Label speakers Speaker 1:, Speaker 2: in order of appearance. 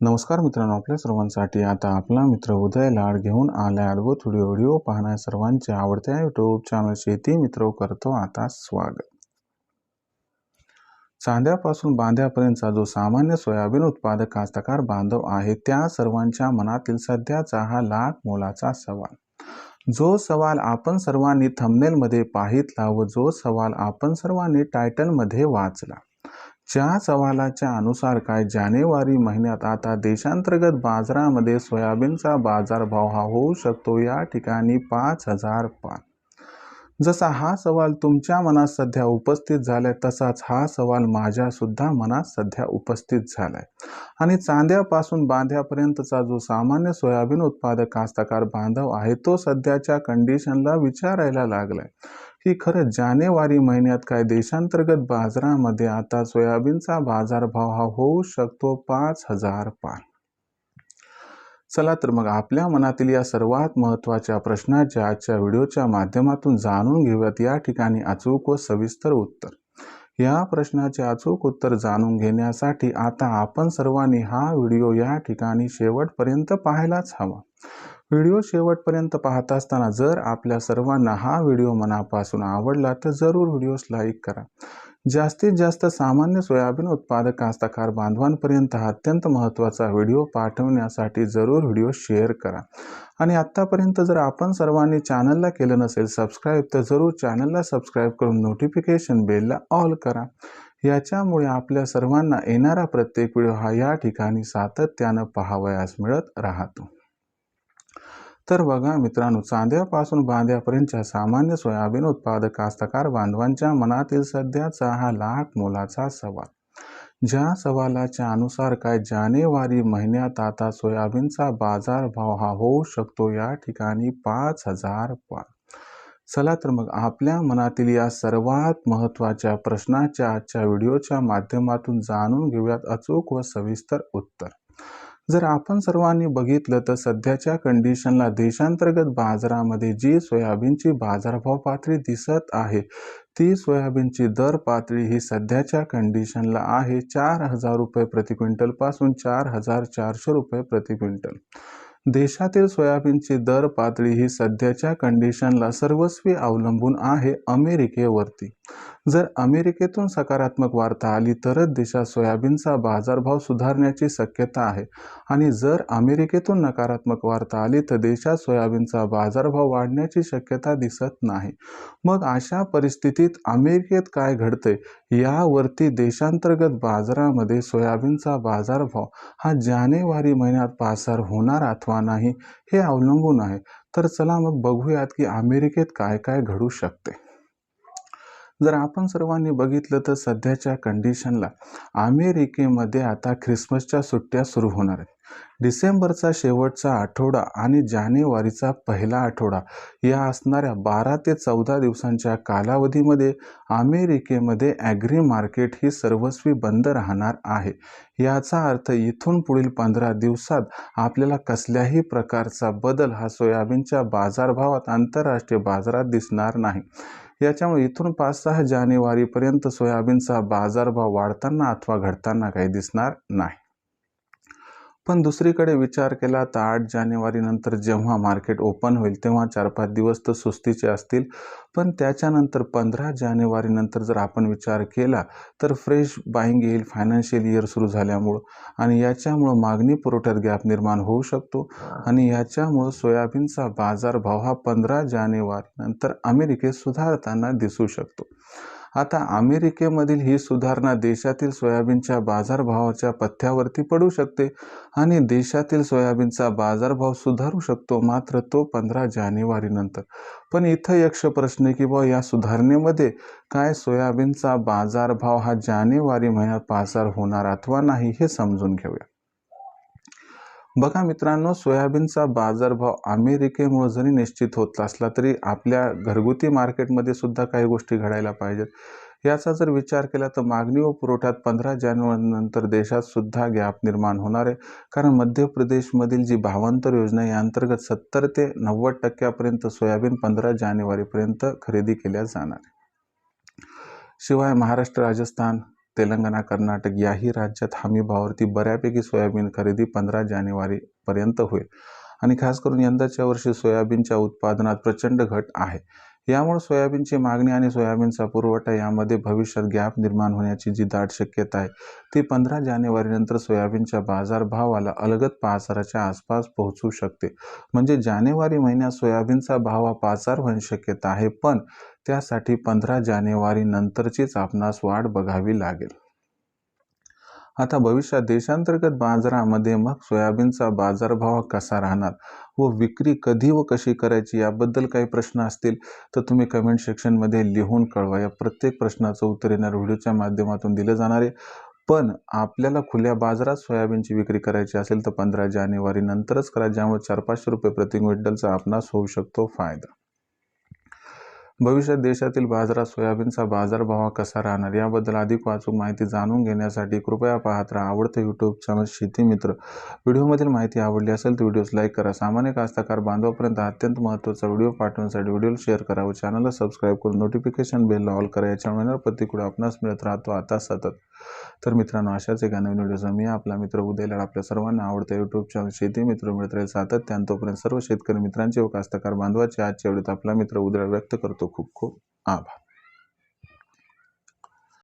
Speaker 1: नमस्कार मित्रांनो आपल्या सर्वांसाठी आता आपला मित्र उदय लाड घेऊन आलाय अद्भुत व्हिडिओ. व्हिडिओ पाहण्या सर्वांचे आवडत्या युट्यूब चॅनल शेती मित्र करतो आता स्वागत. चांद्यापासून बांध्यापर्यंतचा जो सामान्य सोयाबीन उत्पादक कास्तकार बांधव आहे त्या सर्वांच्या मनातील सध्याचा हा लाख मोलाचा सवाल. जो सवाल आपण सर्वांनी थंबनेलमध्ये पाहितला व जो सवाल आपण सर्वांनी टायटलमध्ये वाचला. ज्या सवालाच्या अनुसार काय? जानेवारी महिन्यात आता देशांतर्गत बाजारामध्ये सोयाबीनचा बाजारभाव हा होऊ शकतो. या ठिकाणी पाच हजार पाच जसा हा सवाल तुमच्या मनात सध्या उपस्थित झालाय तसाच हा सवाल माझ्या सुद्धा मनात सध्या उपस्थित झालाय. आणि चांद्यापासून बांध्यापर्यंतचा जो सामान्य सोयाबीन उत्पादक कास्तकार बांधव आहे तो सध्याच्या कंडिशनला विचारायला लागलाय. की खरं जानेवारी महिन्यात काय देशांतर्गत बाजारामध्ये आता सोयाबीनचा बाजारभाव हा होऊ शकतो पाच हजार पार चला तर मग आपल्या मनातील या सर्वात महत्त्वाच्या प्रश्नाच्या आजच्या व्हिडिओच्या माध्यमातून जाणून घेऊयात. या ठिकाणी अचूक व सविस्तर उत्तर. या प्रश्नाचे अचूक उत्तर जाणून घेण्यासाठी आता आपण सर्वांनी हा व्हिडिओ या ठिकाणी शेवटपर्यंत पाहायलाच हवा. व्हिडिओ शेवटपर्यंत पाहत असताना जर आपल्या सर्वांना हा व्हिडिओ मनापासून आवडला तर जरूर व्हिडिओस लाईक करा. जास्तीत जास्त सामान्य सोयाबीन उत्पादक कास्तकार बांधवांपर्यंत हा अत्यंत महत्त्वाचा व्हिडिओ पाठवण्यासाठी जरूर व्हिडिओ शेअर करा. आणि आत्तापर्यंत जर आपण सर्वांनी चॅनलला केलं नसेल सबस्क्राईब तर जरूर चॅनलला सबस्क्राईब करून नोटिफिकेशन बेलला ऑल करा. याच्यामुळे आपल्या सर्वांना येणारा प्रत्येक व्हिडिओ हा या ठिकाणी सातत्यानं पाहावयास मिळत राहतो. तर बघा मित्रांनो चांद्यापासून बांध्यापर्यंतच्या सामान्य सोयाबीन उत्पादक कास्तकार बांधवांच्या मनातील सध्याचा हा लाख मोलाचा सवाल. ज्या सवालाच्या अनुसार काय जानेवारी महिन्यात आता सोयाबीनचा बाजारभाव हा होऊ शकतो या ठिकाणी पाच हजार पाच चला तर मग आपल्या मनातील या सर्वात महत्त्वाच्या प्रश्नाच्या आजच्या व्हिडिओच्या माध्यमातून जाणून घेऊयात अचूक व सविस्तर उत्तर. जर आपण सर्वांनी बघितलं तर सध्याच्या कंडिशनला देशांतर्गत बाजारामध्ये जी सोयाबीनची बाजारभाव पातळी दिसत आहे ती सोयाबीनची दर पातळी ही सध्याच्या कंडिशनला आहे चार हजार रुपये प्रति क्विंटलपासून चार हजार चारशे रुपये प्रति क्विंटल. देशातील सोयाबीनची दर पातळी ही सध्याच्या कंडिशनला सर्वस्वी अवलंबून आहे अमेरिकेवरती. जर अमेरिकेतून सकारात्मक वार्ता आली तरच देशात सोयाबीनचा बाजारभाव सुधारण्याची शक्यता आहे. आणि जर अमेरिकेतून नकारात्मक वार्ता आली तर देशात सोयाबीनचा बाजारभाव वाढण्याची शक्यता दिसत नाही. मग अशा परिस्थितीत अमेरिकेत काय घडते यावरती देशांतर्गत बाजारामध्ये सोयाबीनचा बाजारभाव हा जानेवारी महिन्यात पासार होणार अथवा नाही हे अवलंबून आहे. तर चला मग बघूयात की अमेरिकेत काय काय घडू शकते. जर आपण सर्वांनी बघितलं तर सध्याच्या कंडिशनला अमेरिकेमध्ये आता ख्रिसमसच्या सुट्ट्या सुरू होणार आहेत. डिसेंबरचा शेवटचा आठवडा आणि जानेवारीचा पहिला आठवडा या असणाऱ्या बारा ते चौदा दिवसांच्या कालावधीमध्ये अमेरिकेमध्ये ॲग्री मार्केट ही सर्वस्वी बंद राहणार आहे. याचा अर्थ इथून पुढील पंधरा दिवसात आपल्याला कसल्याही प्रकारचा बदल हा सोयाबीनच्या बाजारभावात आंतरराष्ट्रीय बाजारात दिसणार नाही. याच्यामुळे इथून पाच सहा जानेवारीपर्यंत सोयाबीनचा बाजारभाव वाढताना अथवा घडताना काही दिसणार नाही. पण दुसरीकडे विचार केला तर आठ जानेवारीनंतर जेव्हा मार्केट ओपन होईल तेव्हा चार पाच दिवस तर सुस्तीचे असतील. पण त्याच्यानंतर पंधरा जानेवारीनंतर जर आपण विचार केला तर फ्रेश बाईंग येईल फायनान्शियल इयर सुरू झाल्यामुळं. आणि याच्यामुळं मागणी पुरवठ्यात गॅप निर्माण होऊ शकतो. आणि याच्यामुळं सोयाबीनचा बाजारभाव हा पंधरा जानेवारीनंतर अमेरिकेत सुधारताना दिसू शकतो. आता अमेरिकेमधील ही सुधारणा देशातील सोयाबीनच्या बाजारभावाच्या पथ्यावरती पडू शकते आणि देशातील सोयाबीनचा बाजारभाव सुधारू शकतो मात्र तो पंधरा जानेवारीनंतर. पण इथं यक्ष प्रश्न की बा या सुधारणेमध्ये काय सोयाबीनचा बाजारभाव हा जानेवारी महिन्यात पासार होणार अथवा नाही हे समजून घेऊया. बघा मित्रांनो सोयाबीनचा बाजारभाव अमेरिकेमुळे जरी निश्चित होत असला तरी आपल्या घरगुती मार्केटमध्ये सुद्धा काही गोष्टी घडायला पाहिजेत. याचा जर विचार केला तर मागणी व पुरवठ्यात पंधरा जानेवारीनंतर देशात सुद्धा गॅप निर्माण होणार आहे. कारण मध्य प्रदेशमधील जी भावांतर योजना या अंतर्गत सत्तर ते नव्वद टक्क्यापर्यंत सोयाबीन पंधरा जानेवारीपर्यंत खरेदी केल्या जाणार शिवाय महाराष्ट्र राजस्थान तेलंगणा कर्नाटक याही राज्यात हमीभावावरती बऱ्यापैकी सोयाबीन खरेदी पंधरा जानेवारीपर्यंत होईल. आणि खास करून यंदाच्या वर्षी सोयाबीनच्या उत्पादनात प्रचंड घट आहे. यामुळे सोयाबीनची मागणी आणि सोयाबीनचा पुरवठा यामध्ये भविष्यात गॅप निर्माण होण्याची जी दाट शक्यता आहे ती पंधरा जानेवारीनंतर सोयाबीनच्या बाजारभावाला अलगद पाच हजाराच्या आसपास पोहोचू शकते. म्हणजे जानेवारी महिन्यात सोयाबीनचा भाव हा पाच हजार होण्याची शक्यता आहे पण त्यासाठी पंधरा जानेवारी नंतरचीच आपणास वाट बघावी लागेल. आता भविष्यात देशांतर्गत बाजारामध्ये मग सोयाबीनचा बाजारभाव कसा राहणार? व विक्री कधी व कशी करायची? याबद्दल काही प्रश्न असतील तर तुम्ही कमेंट सेक्शनमध्ये लिहून कळवा. या प्रत्येक प्रश्नाचं उत्तर येणार व्हिडिओच्या माध्यमातून दिलं जाणार आहे. पण आपल्याला खुल्या बाजारात सोयाबीनची विक्री करायची असेल तर पंधरा जानेवारी नंतरच करा. ज्यामुळे चार पाचशे रुपये प्रति क्विंटलचा आपणास होऊ शकतो फायदा. भविष्यात देशातील बाजारात सोयाबीनचा बाजारभाव कसा राहणार? याबद्दल अधिक वाचूक माहिती जाणून घेण्यासाठी कृपया पाहत राहा आवडतं यूट्यूब चॅनल शेती मित्र. व्हिडिओमधील माहिती आवडली असेल तर व्हिडिओज लाईक करा. सामान्य कास्तकार बांधवापर्यंत अत्यंत महत्त्वाचा व्हिडिओ पाठवण्यासाठी व्हिडिओला शेअर करा व चॅनलला सबस्क्राईब करून नोटिफिकेशन बेल ऑल करा. याच्यामुळे प्रतिकडे आपणास मिळत राहतो आता सतत. तर मित्रांनो अशाच एका नवीन व्हिडिओचा मी आपला मित्र उदयला आपल्या सर्वांना आवडतं यूट्यूब चॅनल शेती मित्र मिळत राहील सातत्यान. तोपर्यंत सर्व शेतकरी मित्रांचे व कास्तकार बांधवाचे आजच्या व्हिडिओत आपला मित्र उदय व्यक्त करतो. खूप खूप आभार.